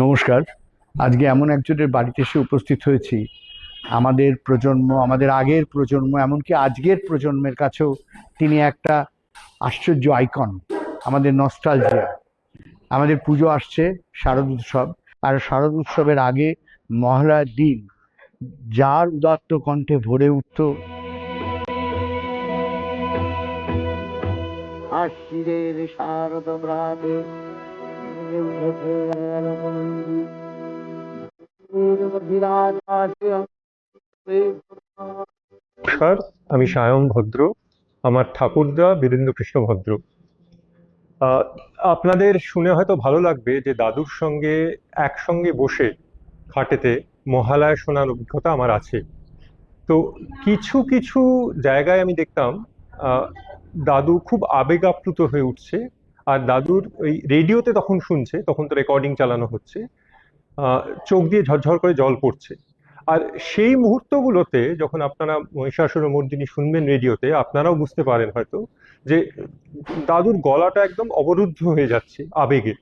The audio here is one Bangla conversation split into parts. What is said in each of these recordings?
নমস্কার। আজকে এমন একজনের বাড়িতে এসে উপস্থিত হয়েছি। আমাদের প্রজন্ম, আমাদের আগের প্রজন্ম, এমনকি আজকের প্রজন্মের কাছেও তিনি একটা আশ্চর্য আইকন আমাদের নস্টালজিয়া আমাদের পুজো আসছে, শারদ উৎসব। আর শারদ উৎসবের আগে মহালয়ার দিন, যার উদাত্ত কণ্ঠে ভরে উঠত শারদ নমস্কার, আমি সায়ন ভদ্র, আমার ঠাকুরদা বীরেন্দ্র কৃষ্ণ ভদ্র আপনাদের শুনে হয়তো ভালো লাগবে যে দাদুর সঙ্গে একসঙ্গে বসে খাটেতে মহালয়া শোনার অভিজ্ঞতা আমার আছে। তো কিছু কিছু জায়গায় আমি দেখতাম দাদু খুব আবেগ আপ্লুত হয়ে উঠছে, আর দাদুর ওই রেডিওতে তখন শুনছে, তখন তো রেকর্ডিং চালানো হচ্ছে চোখ দিয়ে ঝরঝর করে জল পড়ছে। আর সেই মুহূর্তগুলোতে যখন আপনারা মহিষাসুর মর্দিনী শুনবেন রেডিওতে, আপনারাও বুঝতে পারেন হয়তো যে দাদুর গলাটা একদম অবরুদ্ধ হয়ে যাচ্ছে আবেগে।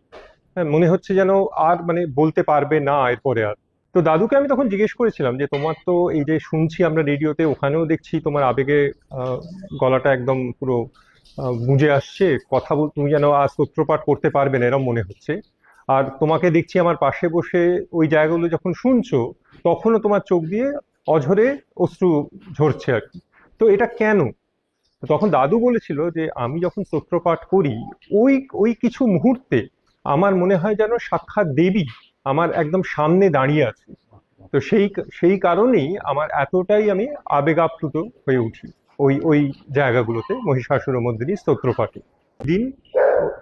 হ্যাঁ মনে হচ্ছে যেন আর মানে বলতে পারবে না এরপরে আর। তো দাদুকে আমি তখন জিজ্ঞেস করেছিলাম যে, তোমার তো এই যে শুনছি আমরা রেডিওতে, ওখানেও দেখছি তোমার আবেগে গলাটা একদম পুরো গুঁজে আসছে। কথা বল, তুমি যেন আর স্তোত্রপাঠ করতে পারবে না, এরম মনে হচ্ছে। আর তোমাকে দেখছি আমার পাশে বসে ওই জায়গাগুলো যখন শুনছো, তখনও তোমার চোখ দিয়ে অঝরে অশ্রু ঝরছে আর কি। তো এটা কেন? তখন দাদু বলেছিল যে, আমি যখন স্তোত্রপাঠ করি, ওই ওই কিছু মুহূর্তে আমার মনে হয় যেন সাক্ষাৎ দেবী আমার একদম সামনে দাঁড়িয়ে আছে। তো সেই সেই কারণেই আমার এতটাই আমি আবেগাপ্লুত হয়ে উঠি ওই ওই জায়গাগুলোতে মহিষাসুর মন্দিরী স্তোত্রপাঠে দিন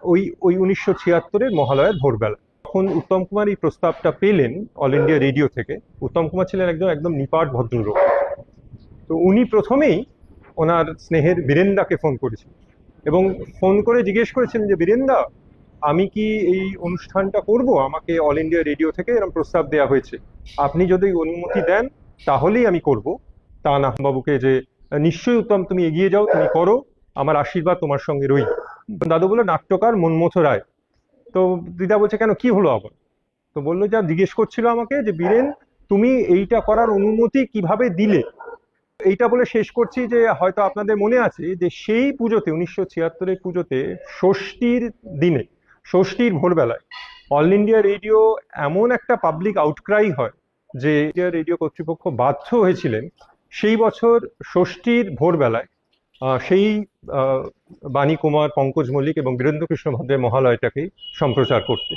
ওই ওই উনিশশো ছিয়াত্তরের মহালয়ার ভোরবেলা। তখন উত্তম কুমার এই প্রস্তাবটা পেলেন অল ইন্ডিয়া রেডিও থেকে। উত্তম কুমার ছিলেন একদম একদম নিপাট ভদ্রলোক। তো উনি প্রথমেই ওনার স্নেহের বীরেন্দাকে ফোন করেছেন এবং ফোন করে জিজ্ঞেস করেছেন যে, বীরেন্দা, আমি কি এই অনুষ্ঠানটা করব? আমাকে অল ইন্ডিয়া রেডিও থেকে এরকম প্রস্তাব দেওয়া হয়েছে। আপনি যদি অনুমতি দেন, তাহলেই আমি করব। তা না, বাবুকে যে, নিশ্চয়ই উত্তম, তুমি এগিয়ে যাও, তুমি করো। আমার আশীর্বাদ তোমার সঙ্গে রই দাদু বলল, নাট্যকার মনমথ রায়। তো দিদা বলছে, কেন, কি হলো আবার? তো বলল, যা জিজ্ঞেস করছিল আমাকে যে, বীরেন, তুমি এইটা করার অনুমতি কীভাবে দিলে? এইটা বলে শেষ করছি যে, হয়তো আপনাদের মনে আছে যে, সেই পুজোতে, উনিশশো ছিয়াত্তরের পুজোতে, ষষ্ঠীর দিনে, ষষ্ঠীর ভোরবেলায়, অল ইন্ডিয়া রেডিও এমন একটা পাবলিক আউটক্রাই হয় যে, ইন্ডিয়া রেডিও কর্তৃপক্ষ বাধ্য হয়েছিলেন, সেই বছর ষষ্ঠীর ভোরবেলায় সেই বাণী কুমার পঙ্কজ মল্লিক এবং বীরেন্দ্রকৃষ্ণ ভদ্রের মহালয়টাকেই সম্প্রচার করতে।